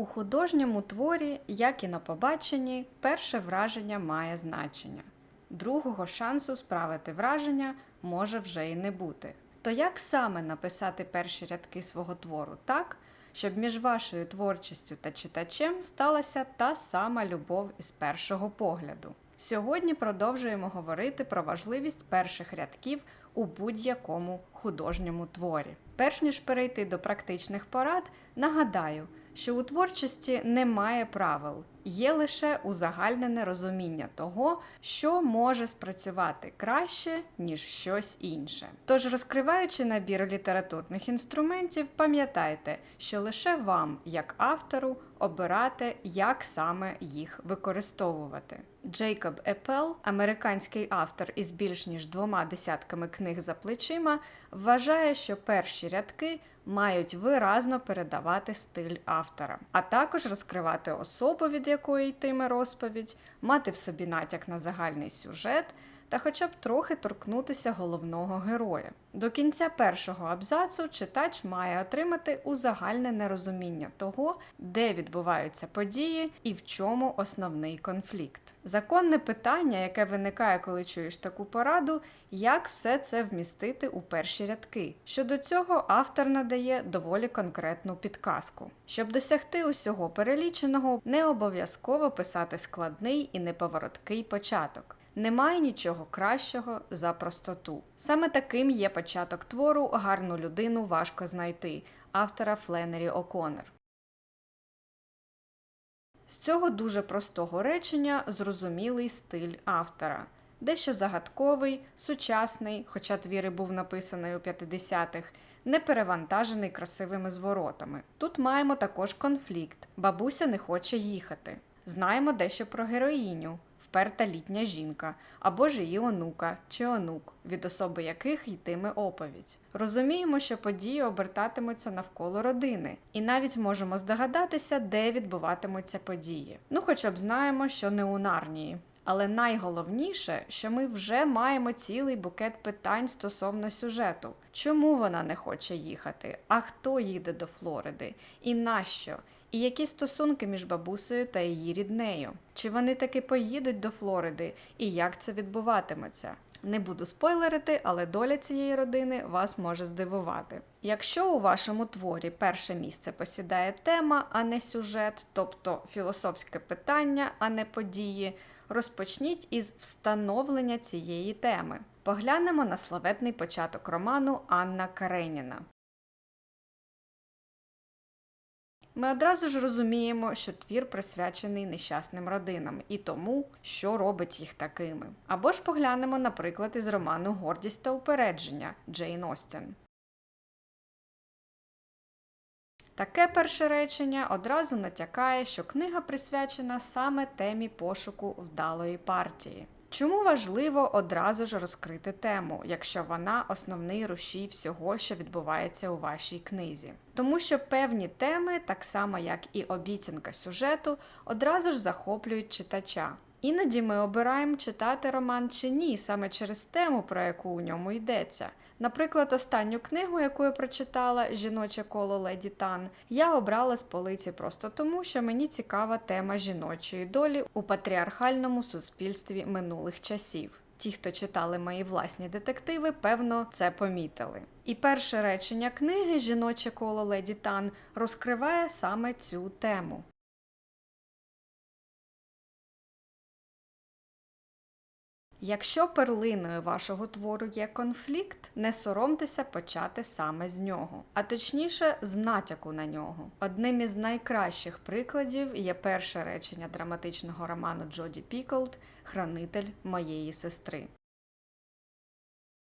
У художньому творі, як і на побаченні, перше враження має значення. Другого шансу справити враження може вже й не бути. То як саме написати перші рядки свого твору так, щоб між вашою творчістю та читачем сталася та сама любов із першого погляду? Сьогодні продовжуємо говорити про важливість перших рядків у будь-якому художньому творі. Перш ніж перейти до практичних порад, нагадаю, що у творчості немає правил, є лише узагальнене розуміння того, що може спрацювати краще, ніж щось інше. Тож, розкриваючи набір літературних інструментів, пам'ятайте, що лише вам, як автору, обирати, як саме їх використовувати. Джейкоб Епел, американський автор із більш ніж двома десятками книг за плечима, вважає, що перші рядки мають виразно передавати стиль автора, а також розкривати особу, від якої йтиме розповідь, мати в собі натяк на загальний сюжет та хоча б трохи торкнутися головного героя. До кінця першого абзацу читач має отримати узагальнене розуміння того, де відбуваються події і в чому основний конфлікт. Законне питання, яке виникає, коли чуєш таку пораду, як все це вмістити у перші рядки. Щодо цього автор надає доволі конкретну підказку. Щоб досягти усього переліченого, не обов'язково писати складний і неповороткий початок. Немає нічого кращого за простоту. Саме таким є початок твору гарну людину важко знайти автора Фленері О'Коннор. З цього дуже простого речення зрозумілий стиль автора. Дещо загадковий, сучасний, хоча твір і був написаний у 50-х, не перевантажений красивими зворотами. Тут маємо також конфлікт. Бабуся не хоче їхати. Знаємо дещо про героїню, вперта літня жінка, або ж її онука чи онук, від особи яких йтиме оповідь. Розуміємо, що події обертатимуться навколо родини, і навіть можемо здогадатися, де відбуватимуться події. Ну, хоча б знаємо, що не у Нарнії. Але найголовніше, що ми вже маємо цілий букет питань стосовно сюжету. Чому вона не хоче їхати? А хто їде до Флориди? І нащо? І які стосунки між бабусею та її ріднею? Чи вони таки поїдуть до Флориди? І як це відбуватиметься? Не буду спойлерити, але доля цієї родини вас може здивувати. Якщо у вашому творі перше місце посідає тема, а не сюжет, тобто філософське питання, а не події, розпочніть із встановлення цієї теми. Поглянемо на славетний початок роману Анна Кареніна. Ми одразу ж розуміємо, що твір присвячений нещасним родинам і тому, що робить їх такими. Або ж поглянемо, наприклад, із роману Гордість та упередження Джейн Остін. Таке перше речення одразу натякає, що книга присвячена саме темі пошуку вдалої партії. Чому важливо одразу ж розкрити тему, якщо вона основний рушій всього, що відбувається у вашій книзі? Тому що певні теми, так само як і обіцянка сюжету, одразу ж захоплюють читача. Іноді ми обираємо читати роман чи ні, саме через тему, про яку у ньому йдеться. Наприклад, останню книгу, яку я прочитала Жіноче коло Леді Тан, я обрала з полиці просто тому, що мені цікава тема жіночої долі у патріархальному суспільстві минулих часів. Ті, хто читали мої власні детективи, певно, це помітили. І перше речення книги Жіноче коло Леді Тан розкриває саме цю тему. Якщо перлиною вашого твору є конфлікт, не соромтеся почати саме з нього, а точніше з натяку на нього. Одним із найкращих прикладів є перше речення драматичного роману Джоді Піклд Хранитель моєї сестри.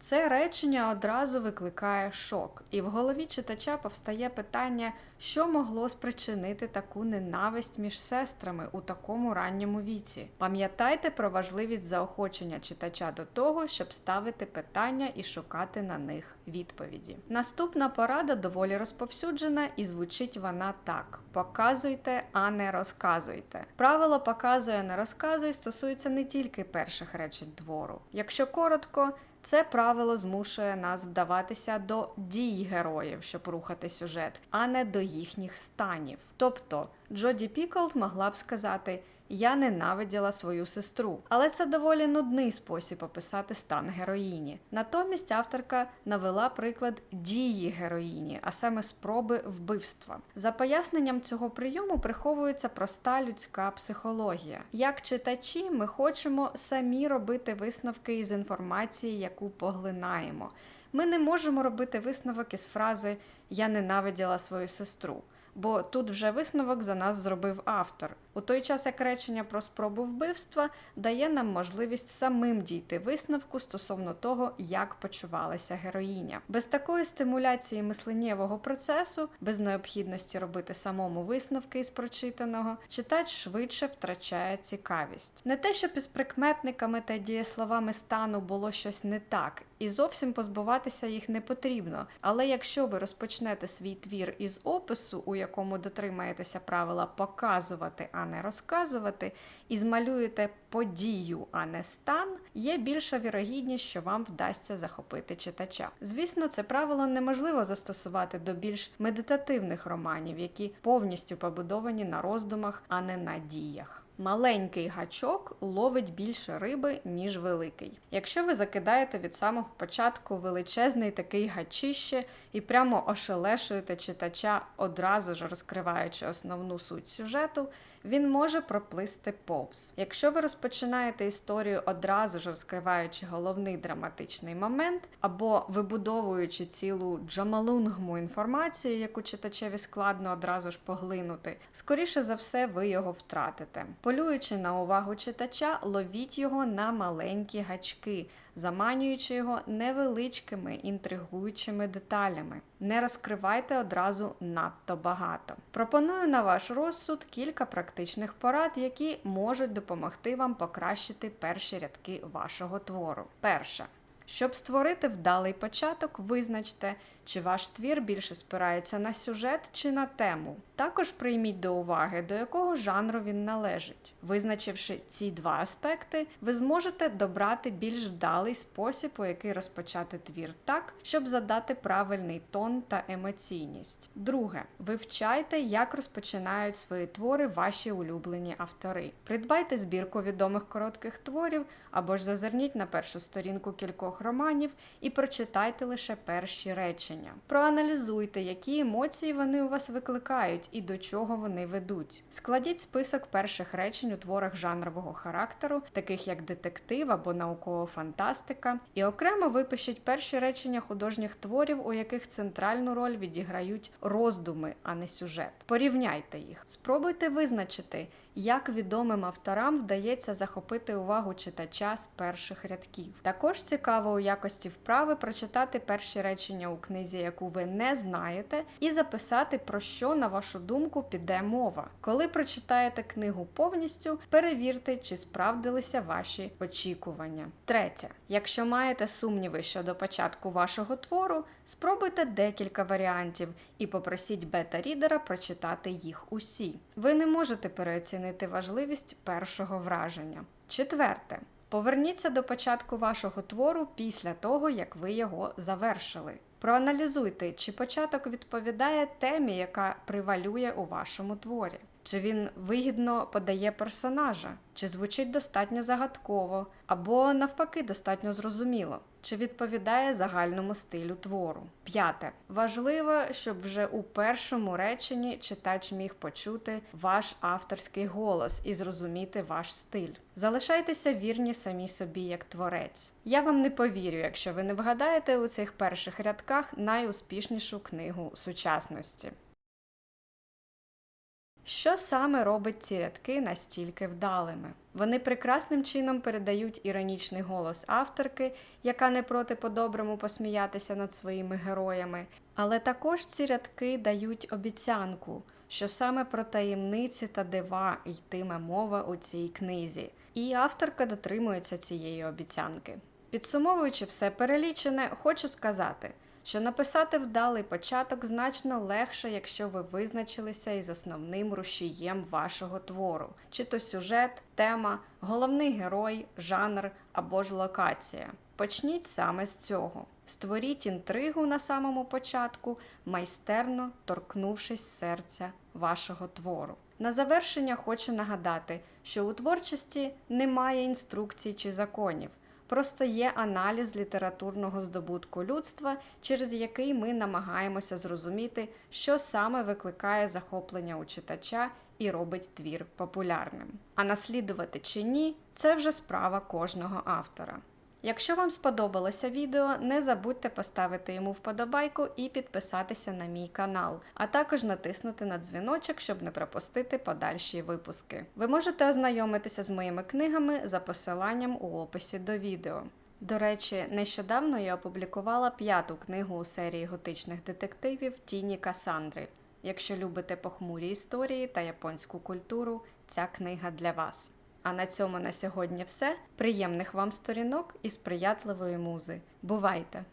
Це речення одразу викликає шок, і в голові читача повстає питання, що могло спричинити таку ненависть між сестрами у такому ранньому віці. Пам'ятайте про важливість заохочення читача до того, щоб ставити питання і шукати на них відповіді. Наступна порада доволі розповсюджена і звучить вона так: показуйте, а не розказуйте. Правило показує, не розказуй стосується не тільки перших речень твору. Якщо коротко, Це правило змушує нас вдаватися до дій героїв, щоб рухати сюжет, а не до їхніх станів. Тобто Джоді Піколд могла б сказати. Я ненавиділа свою сестру, але це доволі нудний спосіб описати стан героїні. Натомість авторка навела приклад дії героїні, а саме спроби вбивства. За поясненням цього прийому приховується проста людська психологія. Як читачі, ми хочемо самі робити висновки із інформації, яку поглинаємо. Ми не можемо робити висновок із фрази Я ненавиділа свою сестру. Бо тут вже висновок за нас зробив автор. У той час як речення про спробу вбивства дає нам можливість самим дійти висновку стосовно того, як почувалася героїня. Без такої стимуляції мисленнєвого процесу, без необхідності робити самому висновки із прочитаного, читач швидше втрачає цікавість. Не те, щоб із прикметниками та дієсловами стану було щось не так, і зовсім позбуватися їх не потрібно. Але якщо ви розпочнете свій твір із опису, у якому дотримаєтеся правила показувати, а не розказувати, і змалюєте подію, а не стан, є більша вірогідність, що вам вдасться захопити читача. Звісно, це правило неможливо застосувати до більш медитативних романів, які повністю побудовані на роздумах, а не на діях. Маленький гачок ловить більше риби, ніж великий. Якщо ви закидаєте від самого початку величезний такий гачище і прямо ошелешуєте читача, одразу ж розкриваючи основну суть сюжету, він може проплисти повз. Якщо ви розпочинаєте історію одразу ж розкриваючи головний драматичний момент, або вибудовуючи цілу джамалунгму інформацію, яку читачеві складно одразу ж поглинути, скоріше за все, ви його втратите. Полюючи на увагу читача, ловіть його на маленькі гачки, заманюючи його невеличкими інтригуючими деталями. Не розкривайте одразу надто багато. Пропоную на ваш розсуд кілька практичних порад, які можуть допомогти вам покращити перші рядки вашого твору. Перше. Щоб створити вдалий початок, визначте, чи ваш твір більше спирається на сюжет чи на тему. Також прийміть до уваги, до якого жанру він належить. Визначивши ці два аспекти, ви зможете добрати більш вдалий спосіб, у який розпочати твір так, щоб задати правильний тон та емоційність. Друге, вивчайте, як розпочинають свої твори ваші улюблені автори. Придбайте збірку відомих коротких творів або ж зазирніть на першу сторінку кількох романів і прочитайте лише перші речення. Проаналізуйте, які емоції вони у вас викликають і до чого вони ведуть. Складіть список перших речень у творах жанрового характеру, таких як детектив або наукова фантастика, і окремо випишіть перші речення художніх творів, у яких центральну роль відіграють роздуми, а не сюжет. Порівняйте їх. Спробуйте визначити, як відомим авторам вдається захопити увагу читача з перших рядків. Також цікаво у якості вправи прочитати перші речення у книзі, яку ви не знаєте, і записати, про що, на вашу думку, піде мова. Коли прочитаєте книгу повністю, перевірте, чи справдилися ваші очікування. Третє. Якщо маєте сумніви щодо початку вашого твору, спробуйте декілька варіантів і попросіть бета-рідера прочитати їх усі. Ви не можете переоцінити важливість першого враження. Четверте. Поверніться до початку вашого твору після того, як ви його завершили. Проаналізуйте, чи початок відповідає темі, яка привалює у вашому творі. Чи він вигідно подає персонажа, чи звучить достатньо загадково, або навпаки достатньо зрозуміло, чи відповідає загальному стилю твору. П'яте. Важливо, щоб вже у першому реченні читач міг почути ваш авторський голос і зрозуміти ваш стиль. Залишайтеся вірні самі собі як творець. Я вам не повірю, якщо ви не вгадаєте у цих перших рядках найуспішнішу книгу сучасності. Що саме робить ці рядки настільки вдалими? Вони прекрасним чином передають іронічний голос авторки, яка не проти по-доброму посміятися над своїми героями, але також ці рядки дають обіцянку, що саме про таємниці та дива йтиме мова у цій книзі, і авторка дотримується цієї обіцянки. Підсумовуючи все перелічене, хочу сказати що написати вдалий початок значно легше, якщо ви визначилися із основним рушієм вашого твору, чи то сюжет, тема, головний герой, жанр або ж локація. Почніть саме з цього. Створіть інтригу на самому початку, майстерно торкнувшись серця вашого твору. На завершення хочу нагадати, що у творчості немає інструкцій чи законів. Просто є аналіз літературного здобутку людства, через який ми намагаємося зрозуміти, що саме викликає захоплення у читача і робить твір популярним. А наслідувати чи ні, це вже справа кожного автора. Якщо вам сподобалося відео, не забудьте поставити йому вподобайку і підписатися на мій канал, а також натиснути на дзвіночок, щоб не пропустити подальші випуски. Ви можете ознайомитися з моїми книгами за посиланням у описі до відео. До речі, нещодавно я опублікувала п'яту книгу у серії готичних детективів Тіні Касандри. Якщо любите похмурі історії та японську культуру, ця книга для вас. А на цьому на сьогодні все. Приємних вам сторінок і сприятливої музи. Бувайте!